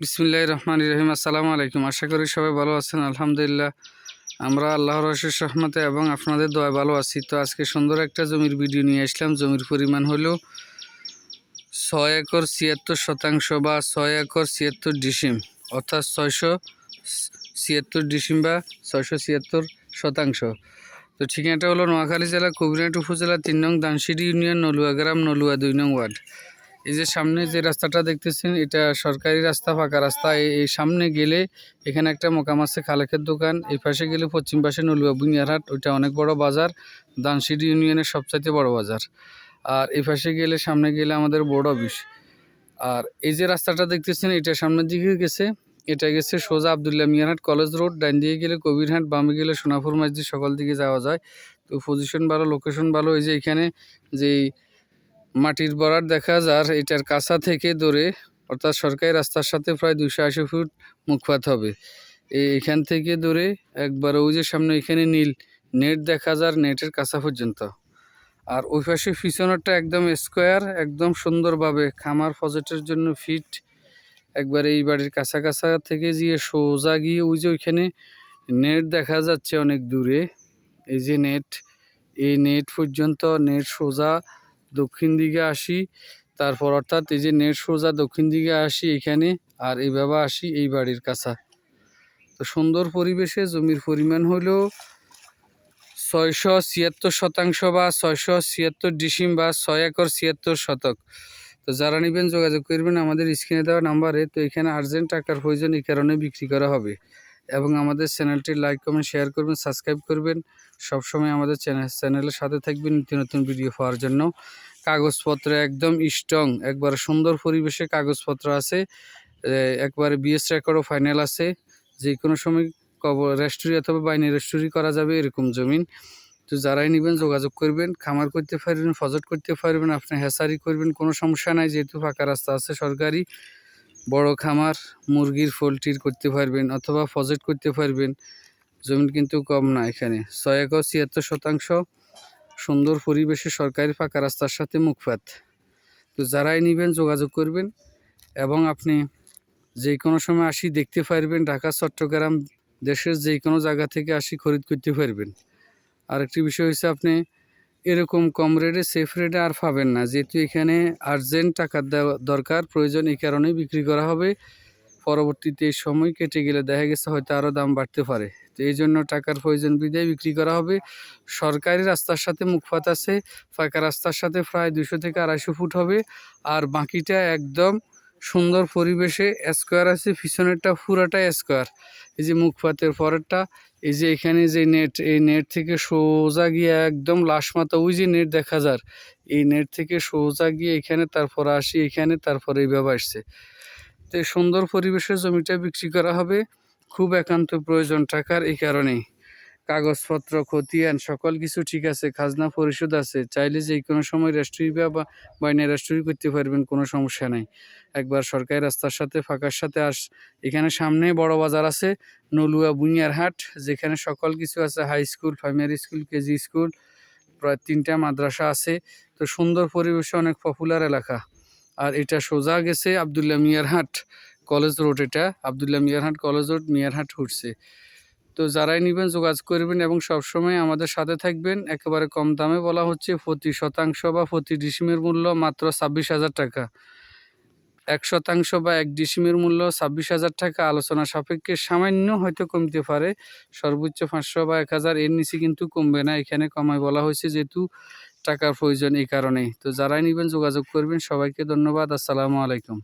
বিসমুল্লাহ রহমান রহিম। আসসালামু আলাইকুম। আশা করি সবাই ভালো আছেন। আলহামদুলিল্লাহ। আমরা আল্লাহর অশেষ রহমতে এবং আপনাদের দোয়া ভালো আছি। তো আজকে সুন্দর একটা জমির ভিডিও নিয়ে আসলাম। জমির পরিমাণ হলো ছয় একর ছিয়াত্তর শতাংশ বা ছয় একর ছিয়াত্তর ডিসিম, অর্থাৎ ছয়শো ছিয়াত্তর ডিসিম বা ছয়শো ছিয়াত্তর শতাংশ। তো ঠিকানাটা হলো নোয়াখালী জেলা, কবিরহাট উপজেলা, তিন নং দানসিডি ইউনিয়ন, নলুয়া গ্রাম, নলুয়া দুই নং ওয়ার্ড। এই যে সামনে যে রাস্তাটা দেখতেছেন, এটা সরকারি রাস্তা, ফাঁকা রাস্তা। এই সামনে গেলে এখানে একটা মোকাম আছে, খালেকের দোকান। এই পাশে গেলে পশ্চিম পাশে নলুয়া বুনিয়ারহাট, ওইটা অনেক বড় বাজার। দানসিডি ইউনিয়নের সবচাইতে বড় বাজার। আর এই পাশে গেলে, সামনে গেলে আমাদের বোর্ড অফিস। আর এই যে রাস্তাটা দেখতেছেন, এটা সামনের দিকে গেছে। এটা গেছে সোজা আবদুল্লাহ মিয়ারহাট কলেজ রোড। ডান দিয়ে গেলে কবিরহাট, বামে গেলে সোনাপুর মসজিদ, সকাল দিকে যাওয়া যায়। তো পজিশন ভালো লোকেশন ভালো। এই যে এখানে যেই মাটির বরার দেখা যার, এটার কাছা থেকে দূরে, অর্থাৎ সরকারি রাস্তার সাথে প্রায় দুশো আশি ফুট মুখপাত হবে। এখান থেকে দূরে, একবার ওই যে সামনে এখানে নীল নেট দেখা যার, নেটের কাছা পর্যন্ত। আর ওই পাশে পিছনেরটা একদম স্কোয়ার, একদম সুন্দরভাবে খামার ফজেটের জন্য ফিট। একবার এই বাড়ির কাছা কাছা থেকে গিয়ে সোজা গিয়ে ওই যে ওইখানে নেট দেখা যাচ্ছে অনেক দূরে। এই যে নেট, এই নেট পর্যন্ত, নেট সোজা দক্ষিণ দিকে আসি, তারপর অর্থাৎ এই যে নেট সোজা দক্ষিণ দিকে আসি এখানে, আর এইভাবে আসি এই বাড়ির কাছা। তো সুন্দর পরিবেশে জমির পরিমাণ হলো ছয়শো ছিয়াত্তর শতাংশ বা ছয়শো ছিয়াত্তর ডিসিম বা ছয় একর ছিয়াত্তর শতক। তো যারা নেবেন যোগাযোগ করবেন আমাদের স্ক্রিনে দেওয়া নাম্বারে, তো এখানে আর্জেন্ট টাকার প্রয়োজন এই কারণে বিক্রি করা হবে। এবং আমাদের চ্যানেলটি লাইক, কমেন্ট, শেয়ার করবেন, সাবস্ক্রাইব করবেন। সবসময় আমাদের চ্যানেল, চ্যানেলের সাথে থাকবেন নিত্য নতুন ভিডিও পাওয়ার জন্য। কাগজপত্র একদম স্ট্রং একবারে সুন্দর পরিবেশে কাগজপত্র আছে। একবারে বিএস রেকর্ডও ফাইনাল আছে। যে কোনো সময় কব রেস্টুরি অথবা বাইনে রেস্টুরি করা যাবে এরকম জমিন। তো যারাই নেবেন যোগাযোগ করবেন, খামার করতে পারবেন ফজট করতে পারবেন, আপনি হেসারি করবেন, কোনো সমস্যা নাই, যেহেতু ফাঁকা রাস্তা আছে সরকারি। বড় খামার, মুরগির, পোলট্রির করতে পারবেন অথবা ফজেট করতে পারবেন। জমিন কিন্তু কম না এখানে। ছয় একর ছিয়াত্তর শতাংশ। সুন্দর পরিবেশে সরকারি ফাঁকা রাস্তার সাথে মুখপাত তো যারাই নেবেন, যোগাযোগ করবেন এবং আপনি যে কোনো সময় আসি দেখতে পারবেন, ঢাকা, চট্টগ্রাম দেশের যে কোনো জায়গা থেকে আসি খরিদ করতে পারবেন। আরেকটি বিষয় হচ্ছে আপনি এরকম কম রেটে সেফ রেটে আর পাবেন না। যেহেতু এখানে আর্জেন্ট টাকা দেওয়া দরকার, প্রয়োজন এই কারণেই বিক্রি করা হবে। পরবর্তীতে সময় কেটে গেলে দেখা গেছে হয়তো আরও দাম বাড়তে পারে। তো এই জন্য টাকার প্রয়োজন বিদায় বিক্রি করা হবে। সরকারি রাস্তার সাথে মুখপাত আছে, ফাঁকা রাস্তার সাথে প্রায় দুশো থেকে আড়াইশো ফুট হবে। আর বাকিটা একদম সুন্দর পরিবেশে স্কোয়ার আছে, পিছনেরটা পুরাটা স্কোয়ার এই যে মুখপাতের পরেরটা, এই যে এখানে যে নেট এই নেট থেকে সোজা গিয়ে একদম লাশ মাথা, ওই যে নেট দেখা যার। এই নেট থেকে সোজা গিয়ে এখানে, তারপর আসি এখানে, তারপরে এইভাবে আসছে। তো এই সুন্দর পরিবেশে জমিটা বিক্রি করা হবে। খুব একান্ত প্রয়োজন টাকার এই কারণেই। কাগজপত্র, খতিয়ান, সকল কিছু ঠিক আছে, খাজনা পরিশোধ আছে। চাইলে যে কোনো সময় রেস্টুরি বা বাইনে রেস্টুরি করতে পারবেন, কোনো সমস্যা নাই। একবার সরকারি রাস্তার সাথে, ফাঁকার সাথে আস। এখানে সামনে বড় বাজার আছে, নলুয়া বুনিয়ারহাট যেখানে সকল কিছু আছে। High school, primary school, KG school, প্রায় তিনটা মাদ্রাসা আছে। তো সুন্দর পরিবেশে অনেক পপুলার এলাকা। আর এটা সোজা গেছে আবদুল্লাহ মিয়ারহাট কলেজ রোড এটা। আবদুল্লাহ মিয়ারহাট কলেজ রোড মিয়ারহাট উঠছে তো যারাই নেবেন, যোগাযোগ করবেন এবং সবসময় আমাদের সাথে থাকবেন। একেবারে কম দামে বলা হচ্ছে প্রতি শতাংশ বা প্রতি ডিসিমের মূল্য মাত্র ছাব্বিশ হাজার টাকা। এক শতাংশ বা এক ডিসিমের মূল্য ছাব্বিশ হাজার টাকা আলোচনা সাপেক্ষে সামান্য হয়তো কমতে পারে। সর্বোচ্চ পাঁচশো বা এক হাজার এর নিচে কিন্তু কমবে না। এখানে কমায় বলা হয়েছে যেহেতু টাকার প্রয়োজন এই কারণেই। তো যারাই নিবেন যোগাযোগ করবেন সবাইকে ধন্যবাদ। আসসালামু আলাইকুম।